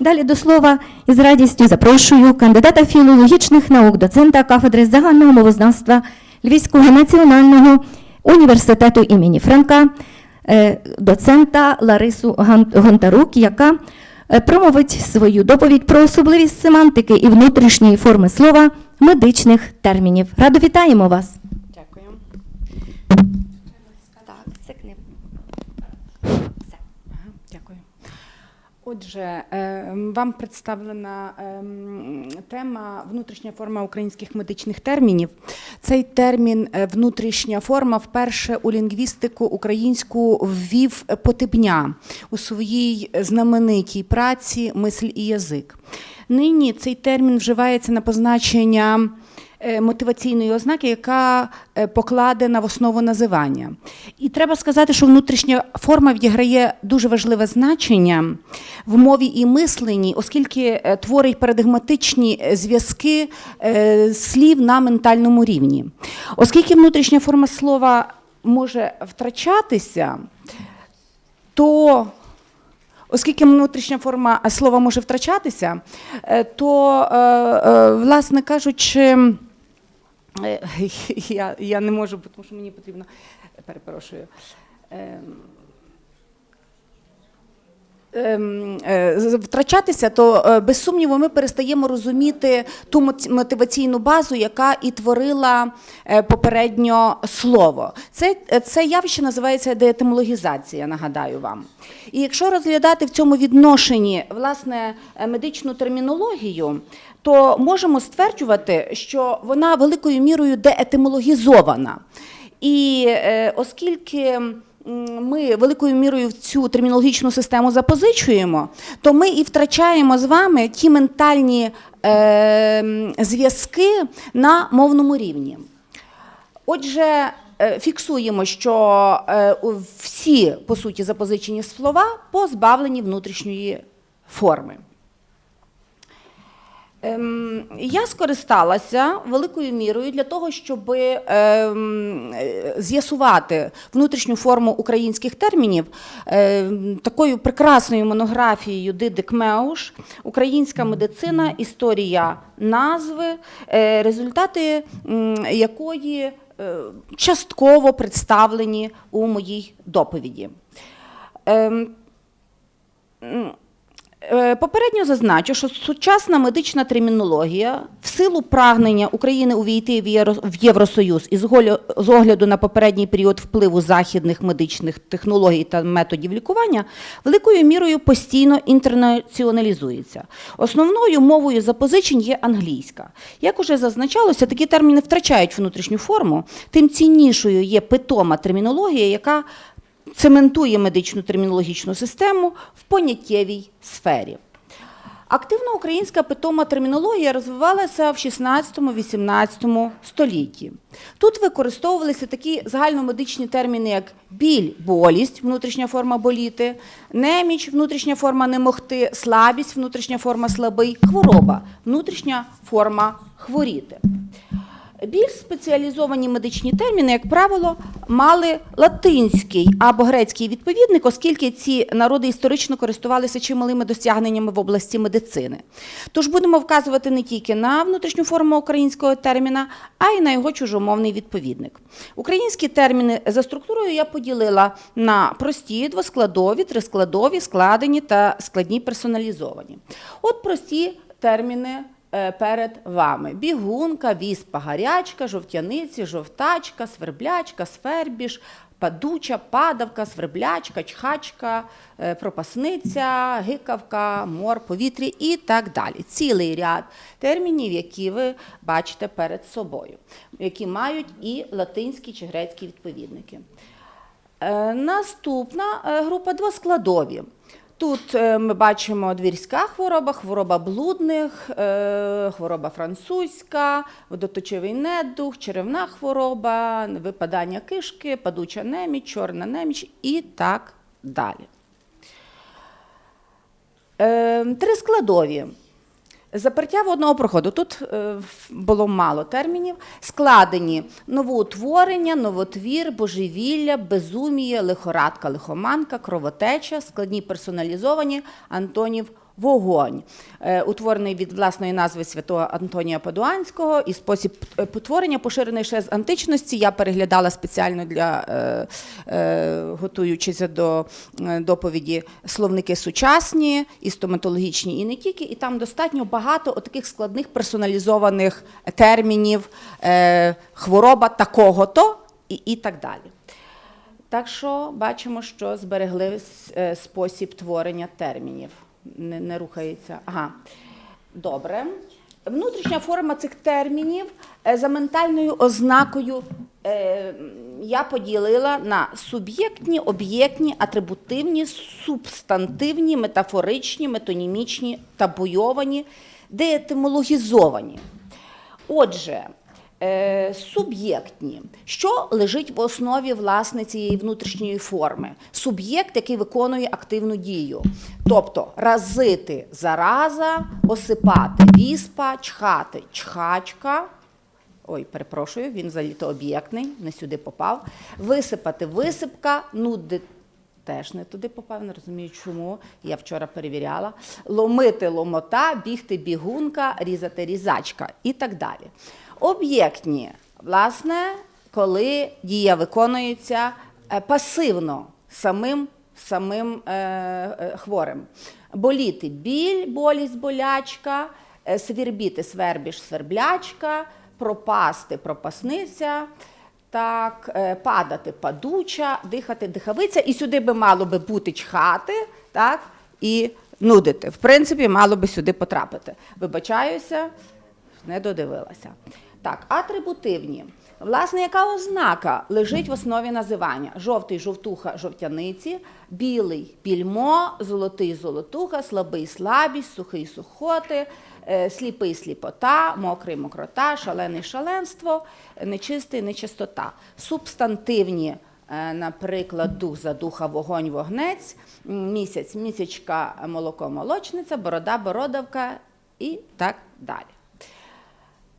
Далі до слова із радістю запрошую кандидата філологічних наук, доцента кафедри загального мовознавства Львівського національного університету імені Франка, е, доцента Ларису Гонтарук, яка е, промовить свою доповідь про особливість семантики і внутрішньої форми слова медичних термінів. Радо вітаємо вас. Дякую. Так, це книга. Ага, дякую. Отже, е, вам представлена ем, тема внутрішня форма українських медичних термінів. Цей термін е, внутрішня форма вперше у лінгвістику українську ввів Потебня у своїй знаменитій праці Мисль і язик. Нині цей термін вживається на позначення мотиваційної ознаки, яка е, покладена в основу називання. І треба сказати, що внутрішня форма відіграє дуже важливе значення в мові і мисленні, оскільки е, творить парадигматичні е, зв'язки е, слів на ментальному рівні. Оскільки внутрішня форма слова може втрачатися, то Оскільки внутрішня форма слова може втрачатися, е, то, е, е, власне кажучи, е, я, я не можу, тому що мені потрібно, перепрошую. Ем, е, втрачатися, то е, без сумніву ми перестаємо розуміти ту мот- мотиваційну базу, яка і творила е, попередньо слово. Це, це явище називається деетимологізація, нагадаю вам. І якщо розглядати в цьому відношенні власне медичну термінологію, то можемо стверджувати, що вона великою мірою деетимологізована. І оскільки ми великою мірою в цю термінологічну систему запозичуємо, то ми і втрачаємо з вами ті ментальні е, зв'язки на мовному рівні. Отже, е, фіксуємо, що е, всі по суті запозичені слова позбавлені внутрішньої форми. Ем, Я скористалася великою мірою для того, щоб ем, з'ясувати внутрішню форму українських термінів ем, такою прекрасною монографією Дидик Меуш Українська медицина, історія назви, е, результати м, якої е, частково представлені у моїй доповіді. Ем, Попередньо зазначу, що сучасна медична термінологія в силу прагнення України увійти в Євро- в Євросоюз і з огляду на попередній період впливу західних медичних технологій та методів лікування, великою мірою постійно інтернаціоналізується. Основною мовою запозичень є англійська. Як уже зазначалося, такі терміни втрачають внутрішню форму, тим ціннішою є питома термінологія, яка цементує медичну термінологічну систему в поняттєвій сфері. Активно українська питома термінологія розвивалася в 16-18 столітті. Тут використовувалися такі загальномедичні терміни, як біль, болість, внутрішня форма боліти, неміч, внутрішня форма не могти, слабість, внутрішня форма слабий, хвороба, внутрішня форма хворіти. Більш спеціалізовані медичні терміни, як правило, мали латинський або грецький відповідник, оскільки ці народи історично користувалися чималими досягненнями в області медицини. Тож будемо вказувати не тільки на внутрішню форму українського терміна, а й на його чужомовний відповідник. Українські терміни за структурою я поділила на прості, двоскладові, трискладові, складені та складні персоналізовані. От прості терміни перед вами: бігунка, віспа, гарячка, жовтяниці, жовтачка, сверблячка, свербіж, падуча, падавка, сверблячка, чхачка, е, пропасниця, гикавка, мор, повітря і так далі. Цілий ряд термінів, які ви бачите перед собою, які мають і латинські чи грецькі відповідники. Е, Наступна е, група двоскладові. Тут е, ми бачимо двірська хвороба, хвороба блудних, е, хвороба французька, водоточовий недух, черевна хвороба, випадання кишки, падуча неміч, чорна неміч і так далі. Три Трискладові. Запертя водного проходу. Тут е, було мало термінів. Складені новоутворення, новотвір, божевілля, безуміє, лихорадка, лихоманка, кровотеча, складні персоналізовані, антонів Вогонь, Е, утворений від власної назви святого Антонія Падуанського, і спосіб е, потворення поширений ще з античності. Я переглядала спеціально для е, готуючися до доповіді словники сучасні, і стоматологічні, і не тільки. І там достатньо багато таких складних персоналізованих термінів, хвороба такого-то і, і так далі. Так що бачимо, що зберегли спосіб творення термінів. Не, не рухається. Ага. Добре. Внутрішня форма цих термінів е, за ментальною ознакою е, я поділила на суб'єктні, об'єктні, атрибутивні, субстантивні, метафоричні, метонімічні, табуйовані, деетимологізовані. Отже, суб'єктні. Що лежить в основі власне цієї внутрішньої форми? Суб'єкт, який виконує активну дію. Тобто разити зараза, осипати віспа, чхати чхачка. Ой, перепрошую, він заліто об'єктний, не сюди попав. Висипати висипка, нуди теж не туди попав, не розумію чому. Я вчора перевіряла. Ломити ломота, бігти бігунка, різати різачка і так далі. Об'єктні, власне, коли дія виконується е, пасивно самим, самим е, е, хворим. Боліти біль, болість, болячка, е, свірбіти, свербіж, сверблячка, пропасти, пропасниця. Так, падати падуча, дихати дихавиця, і сюди би мало би бути чхати, так, і нудити. В принципі, мало би сюди потрапити. Вибачаюся, не додивилася. Так, атрибутивні. Власне, яка ознака лежить в основі називання? Жовтий жовтуха жовтяниці, білий більмо, золотий золотуха, слабий слабість, сухий сухоти, е, сліпий сліпота, мокрий мокрота, шалений шаленство, нечистий нечистота. Субстантивні. е, Наприклад, дух за духа, вогонь, вогнець, місяць, місячка, молоко, молочниця, борода, бородавка і так далі.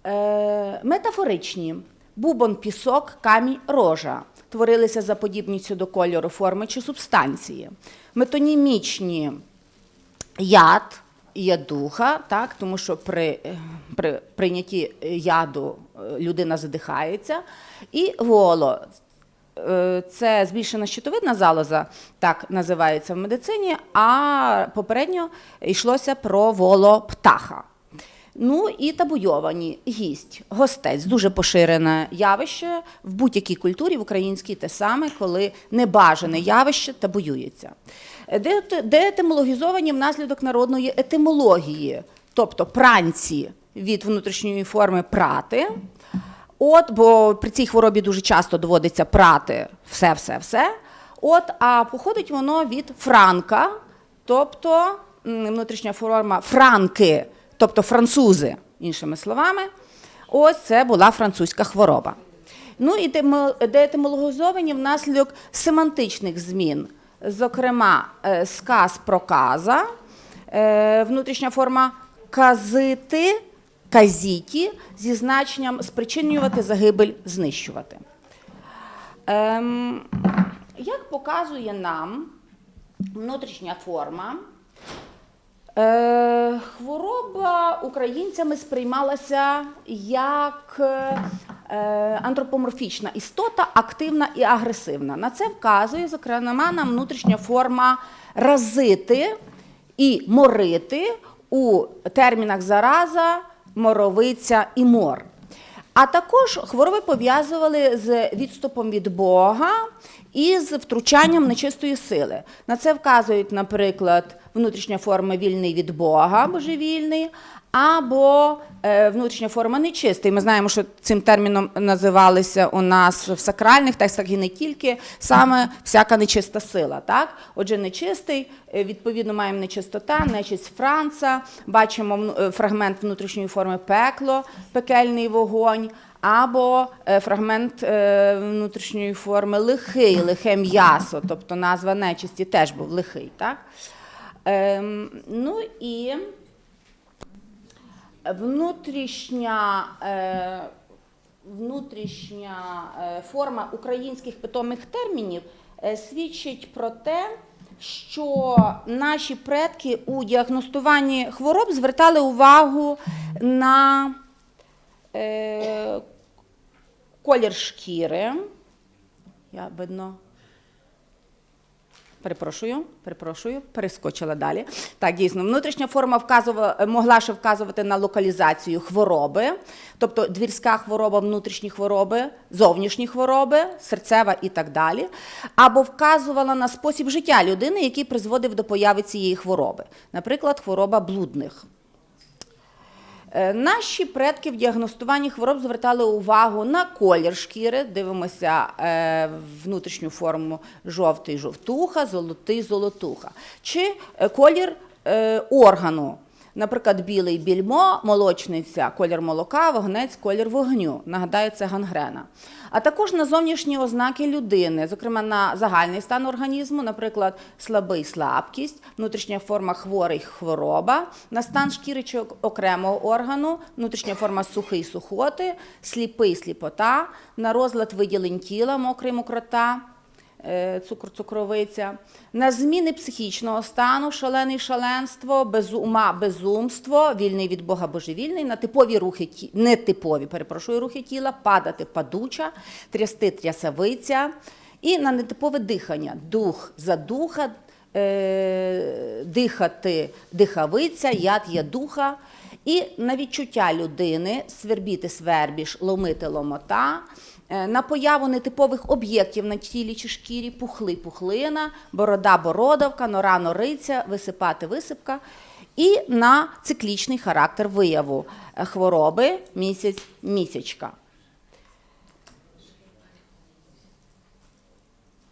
Е, метафоричні. Бубон, пісок, камінь, рожа. Творилися за подібністю до кольору, форми чи субстанції. Метонімічні яд, ядуха, так, тому що при, при прийнятті яду е, людина задихається. І воло. Е, Це збільшена щитовидна залоза, так називається в медицині, а попередньо йшлося про воло птаха. Ну і табуйовані гість, гостець дуже поширене явище в будь-якій культурі, в українській те саме, коли небажане явище табуюється. Де, етимологізовані внаслідок народної етимології, тобто пранці від внутрішньої форми прати. От, бо при цій хворобі дуже часто доводиться прати все, все, все. От, а походить воно від франка, тобто внутрішня форма франки, тобто французи, іншими словами. Ось це була французька хвороба. Ну і деетимологізовані внаслідок семантичних змін, зокрема, е, сказ проказа, е, внутрішня форма казити, казіті зі значенням спричинювати загибель, знищувати. Ем, як показує нам внутрішня форма, Е, хвороба українцями сприймалася як е, антропоморфічна істота, активна і агресивна. На це вказує, зокрема, нам внутрішня форма разити і морити у термінах зараза, моровиця і мор. А також хвороби пов'язували з відступом від Бога і з втручанням нечистої сили. На це вказують, наприклад, внутрішня форма вільний від Бога, божевільний, або е, внутрішня форма нечистий. Ми знаємо, що цим терміном називалися у нас в сакральних текстах і не тільки саме всяка нечиста сила. Так? Отже, нечистий, е, відповідно, маємо нечистота, нечисть Франца, бачимо е, фрагмент внутрішньої форми пекло, пекельний вогонь. Або фрагмент внутрішньої форми лихий, лихе м'ясо, тобто назва нечисті теж був лихий. Так? Ем, ну і внутрішня, е, внутрішня е, форма українських питомих термінів е, свідчить про те, що наші предки у діагностуванні хвороб звертали увагу на е, колір шкіри. Я видно. Перепрошую, перепрошую, перескочила далі. Так, дійсно, внутрішня форма вказувала, могла ще вказувати на локалізацію хвороби, тобто двірська хвороба, внутрішні хвороби, зовнішні хвороби, серцева і так далі, або вказувала на спосіб життя людини, який призводив до появи цієї хвороби, наприклад, хвороба блудних. Е, Наші предки в діагностуванні хвороб звертали увагу на колір шкіри. Дивимося е, внутрішню форму жовтий жовтуха, золотий золотуха. Чи е, колір органу. Наприклад, білий більмо, молочниця, колір молока, вогнець, колір вогню. Нагадаю, це гангрена. А також на зовнішні ознаки людини, зокрема на загальний стан організму, наприклад, слабий слабкість, внутрішня форма хворий хвороба, на стан шкіри чи окремого органу, внутрішня форма сухий сухоти, сліпий сліпота, на розлад виділень тіла, мокрий мокрота, цукор, цукровиця, на зміни психічного стану, шалений шаленство, без безумство, вільний від Бога божевільний, на типові рухи нетипові, перепрошую, рухи тіла, падати падуча, трясти трясавиця. І на нетипове дихання, дух задуха, е, дихати дихавиця, яд є духа. І на відчуття людини свербіти свербіж, ломити ломота, е, на появу нетипових об'єктів на тілі чи шкірі, пухли пухлина, борода бородавка, нора нориця, висипати висипка. І на циклічний характер вияву е, хвороби місяць місячка.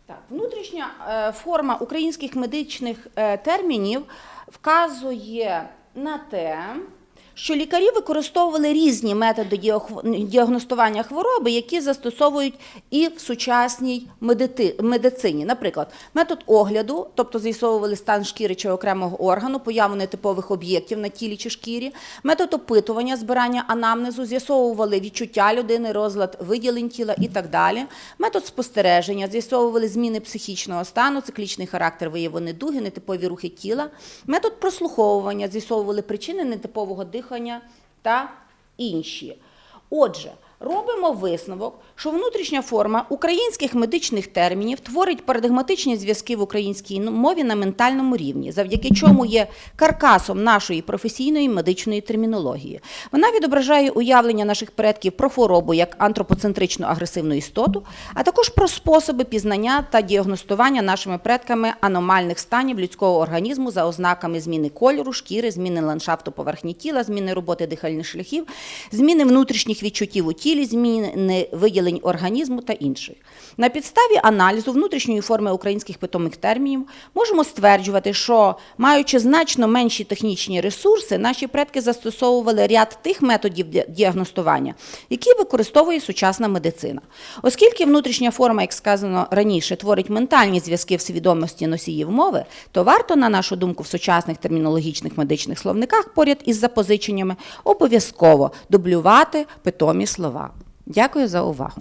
Так, внутрішня е, форма українських медичних е, термінів вказує на те, що лікарі використовували різні методи діагностування хвороби, які застосовують і в сучасній медицині. Наприклад, метод огляду, тобто з'ясовували стан шкіри чи окремого органу, появу нетипових об'єктів на тілі чи шкірі, метод опитування, збирання анамнезу, з'ясовували відчуття людини, розлад виділень тіла і так далі. Метод спостереження, з'ясовували зміни психічного стану, циклічний характер вияву недуги, нетипові рухи тіла. Метод прослуховування, з'ясовували причини нетипового дихання та інші. Отже, робимо висновок, що внутрішня форма українських медичних термінів творить парадигматичні зв'язки в українській мові на ментальному рівні, завдяки чому є каркасом нашої професійної медичної термінології. Вона відображає уявлення наших предків про хворобу як антропоцентричну агресивну істоту, а також про способи пізнання та діагностування нашими предками аномальних станів людського організму за ознаками зміни кольору, шкіри, зміни ландшафту поверхні тіла, зміни роботи дихальних шляхів, зміни внутрішніх відчуттів у тілі, зміни виділень організму та інших. На підставі аналізу внутрішньої форми українських питомих термінів можемо стверджувати, що маючи значно менші технічні ресурси, наші предки застосовували ряд тих методів діагностування, які використовує сучасна медицина. Оскільки внутрішня форма, як сказано раніше, творить ментальні зв'язки в свідомості носіїв мови, то варто, на нашу думку, в сучасних термінологічних медичних словниках поряд із запозиченнями обов'язково дублювати питомі слова. Дякую за увагу.